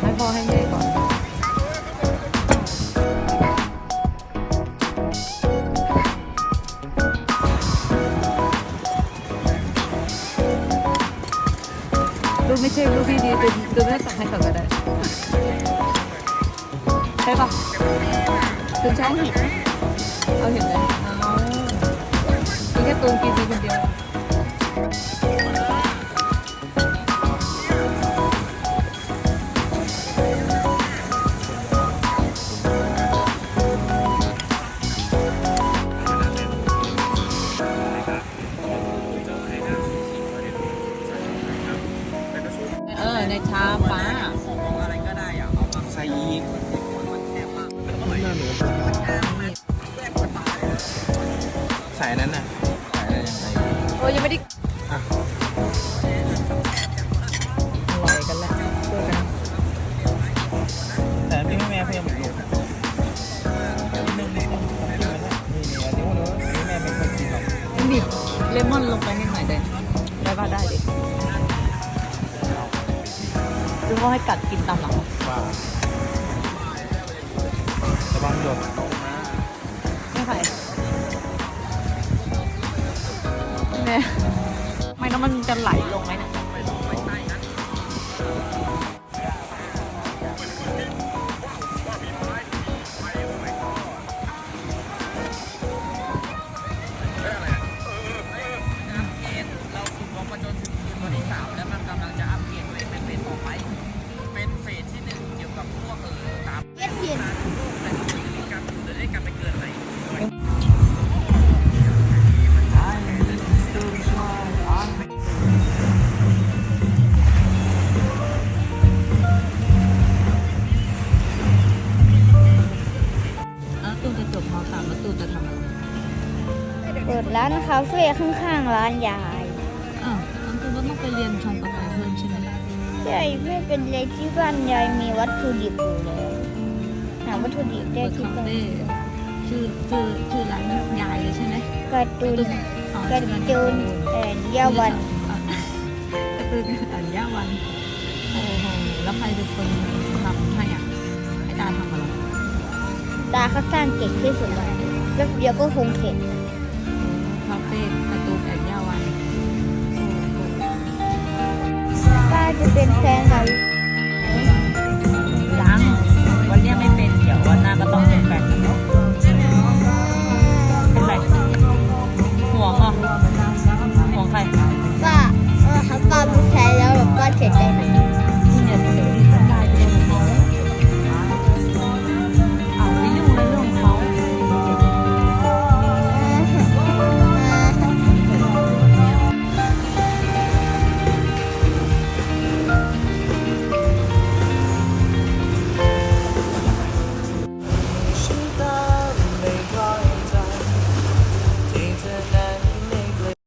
ให้พ่อให้แม่ก่อนลูไม่ใช่ลูกที่ดีเป็นลูกไม่ต้องให้เขาก็ได้ใช่ปะคุณชอบเห็นเอาเห็นไหมเอาพี่แค่ตูนกินดีคนเดียว ในชาป้าใส่ยีนใส่นั้นน่ะใส่อะไรยังไงโอ้ยยังไม่ได้อะอะไรกันแล้วช่วยกันแต่พี่ให้แม่เพิ่มอีกลูกนิดนึงนิดนึงกินมันนะนี่นี่อันนี้ว่าเนอะอันนี้แม่ไม่เคยกินหรอกบีบเลมอนลงไปให้หน่อยได้ได้ป่ะได้ ดิคือเขาให้กัดกินตามหลังระวังหยดไม่ใส่แม่ไม่น้ำมันจะไหลลงไหมเนี่ย ดร้านคาเฟ่ข้างๆร้านยายอ้าวงั้นตูนก็ต้องไปเรียนชงกาแฟเพิ่มใช่ไหมใช่ไม่เป็นไรที่บ้านยายมีวัตถุดิบอยู่แล้วหาวัตถุดิบได้เปิดที่คาบ้านเฟ่ชื่อชื่อชื่อร้านยายเลยใช่ไหมการ์ตูนอ๋อการชื่อร้าน์ตูนแอนยาวันการ์ตูนอันยาวันโอ้โหแล้วใครเป็นคนทำให้อะให้ตาทำอะไรตาเขาสร้างเก่งที่สุดแล้วแป๊บเดียวก็คงเสร็ 10